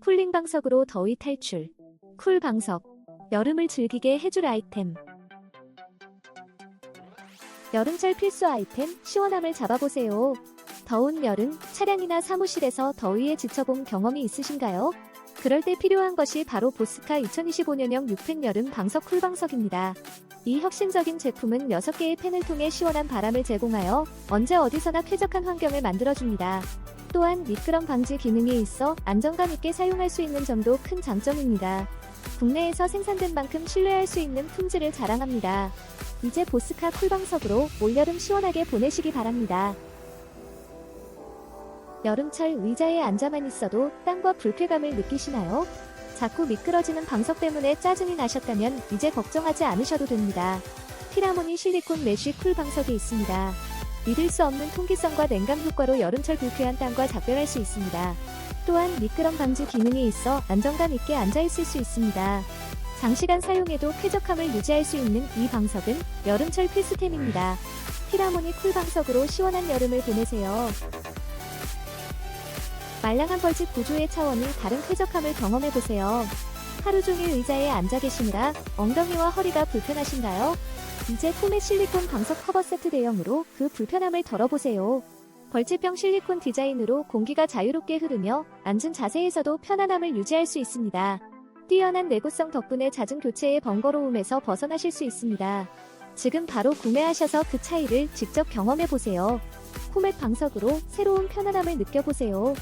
쿨링 방석으로 더위 탈출. 쿨 방석. 여름을 즐기게 해줄 아이템. 여름철 필수 아이템 시원함을 잡아보세요. 더운 여름 차량이나 사무실에서 더위에 지쳐본 경험이 있으신가요? 그럴 때 필요한 것이 바로 보스카 2025년형 6팬 여름 방석 쿨 방석입니다. 이 혁신적인 제품은 6개의 팬을 통해 시원한 바람을 제공하여 언제 어디서나 쾌적한 환경을 만들어줍니다. 또한 미끄럼 방지 기능이 있어 안정감 있게 사용할 수 있는 점도 큰 장점입니다. 국내에서 생산된 만큼 신뢰할 수 있는 품질을 자랑합니다. 이제 보스카 쿨방석으로 올여름 시원하게 보내시기 바랍니다. 여름철 의자에 앉아만 있어도 땀과 불쾌감을 느끼시나요? 자꾸 미끄러지는 방석 때문에 짜증이 나셨다면 이제 걱정하지 않으셔도 됩니다. 피라모니 실리콘 메쉬 쿨 방석이 있습니다. 믿을 수 없는 통기성과 냉감 효과로 여름철 불쾌한 땀과 작별할 수 있습니다. 또한 미끄럼 방지 기능이 있어 안정감 있게 앉아있을 수 있습니다. 장시간 사용해도 쾌적함을 유지할 수 있는 이 방석은 여름철 필수템입니다. 피라모니 쿨 방석으로 시원한 여름을 보내세요. 말랑한 벌집 구조의 차원이 다른 쾌적함을 경험해보세요. 하루 종일 의자에 앉아 계시느라 엉덩이와 허리가 불편하신가요? 이제 포맷 실리콘 방석 커버 세트 대용으로 그 불편함을 덜어보세요. 벌집형 실리콘 디자인으로 공기가 자유롭게 흐르며 앉은 자세에서도 편안함을 유지할 수 있습니다. 뛰어난 내구성 덕분에 잦은 교체의 번거로움에서 벗어나실 수 있습니다. 지금 바로 구매하셔서 그 차이를 직접 경험해보세요. 포맷 방석으로 새로운 편안함을 느껴보세요.